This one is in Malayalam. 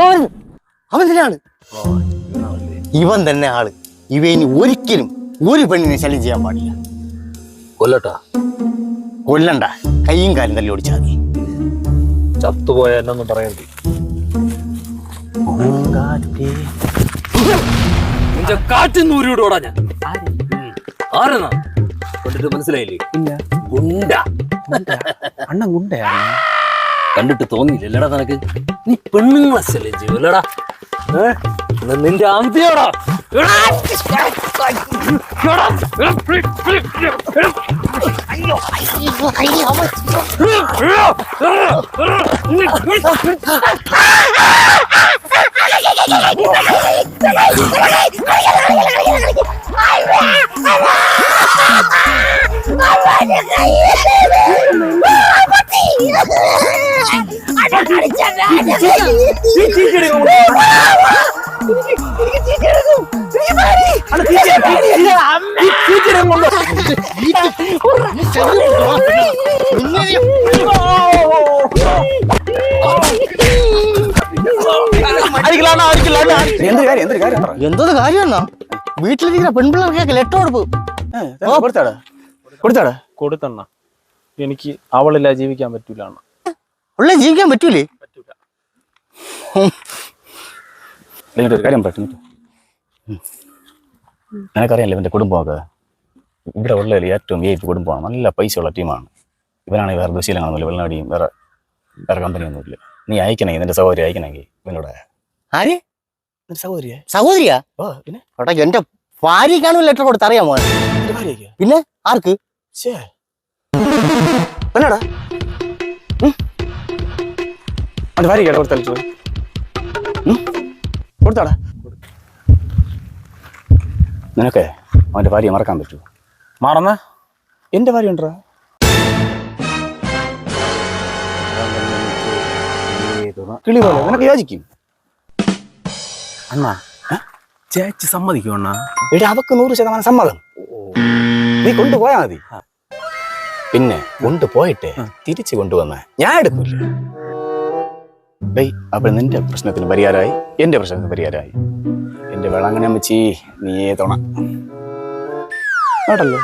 അവൻ അവൻ തന്നെയാണ്. ഇവൻ തന്നെ ആൾ. ഇവ ഇനി ഒരിക്കലും ഒരു പെണ്ണിനെ ശല്യം ചെയ്യാൻ പാടില്ല. കൊല്ലട്ടാ. കൊല്ലണ്ട. കൈയും കാലും തല്ലി ഓടിച്ചാൽ മതി. ചത്തുപോയ എന്നൊന്നും പറയണ്ടി നിന്റെ കാറ്റിൽ നൂരിവിടോടാ ഞാൻ. ആരെന്നാ? കണ്ടിട്ട് മനസ്സിലായില്ലേ? ഗുണ്ട. അണ്ണ ഗുണ്ടയാണ്? കണ്ടിട്ട് തോന്നിയില്ലല്ലടാ നിനക്ക് നീ പെണ്ണുങ്ങളെ ശല്യം ചെയ്യൂലടാ നിന്റെ അന്ത്യോടാ എടാ! എന്ത് കാര്യം? എന്തൊരു കാര്യം കാര്യമെന്നാ വീട്ടിലിരിക്കുന്ന പെൺപിള്ളേർക്കൊക്കെ ലെറ്റർ കൊടുപ്പ് കൊടുത്താടാ? കൊടുത്താടാ? കൊടുത്തണ്ണ. എനിക്ക് അവളില്ല ജീവിക്കാൻ പറ്റൂല ഉള്ള ജീവിക്കാൻ പറ്റൂലേ? ഒരു കാര്യം പറഞ്ഞു നിനക്കറിയാലോ ഇവന്റെ കുടുംബമൊക്കെ ഇവിടെ ഉള്ളതിൽ ഏറ്റവും വി ഐ പി കുടുംബമാണ്. നല്ല പൈസ ഉള്ള ടീമാണ്. ഇവനാണെങ്കിൽ വേറെ ദുശീലങ്ങളൊന്നുമില്ല വെള്ളനാടിയും വേറെ വേറെ കമ്പനിയൊന്നുമില്ല. നീ അയക്കണമെങ്കിൽ നിന്റെ സഹോദരി അയക്കണമെങ്കിൽ ഇവനോട്. ആര്? സഹോദരിയെ? സഹോദരിയാ? ഓ പിന്നെ? എടാ എന്റെ ഭാര്യക്കാണ് ലെറ്റർ കൊടുത്ത് അറിയാമോ പിന്നെ? ആർക്ക്? ശേ എന്നാടാ അവന്റെ ഭാര്യയ്ക്ക് കൊടുത്തല്ലോ കൊടുത്താടാ നിനക്ക് അവന്റെ ഭാര്യ മറക്കാൻ പറ്റുമോ മറന്ന? എന്റെ ഭാര്യ ഉണ്ടോ? കിളി പോലെ നിനക്ക് യോജിക്കും. അണ്ണാ ചേച്ചി സമ്മതിക്കും അണ്ണാ? എടി അവക്ക് നൂറ് ശതമാനം സമ്മതം. നീ കൊണ്ടുപോയാ മതി. പിന്നെ കൊണ്ടുപോയിട്ട് തിരിച്ചു കൊണ്ടുവന്ന ഞാൻ എടുക്കൂല. ഡേയ് അപ്പൊ നിന്റെ പ്രശ്നത്തിന് പരിഹാരമായി. എന്റെ പ്രശ്നത്തിന് പരിഹാരമായി. എന്റെ വേളാങ്കണ്ണി അമ്മച്ചി നീയേ തുണ. കേട്ടല്ലോ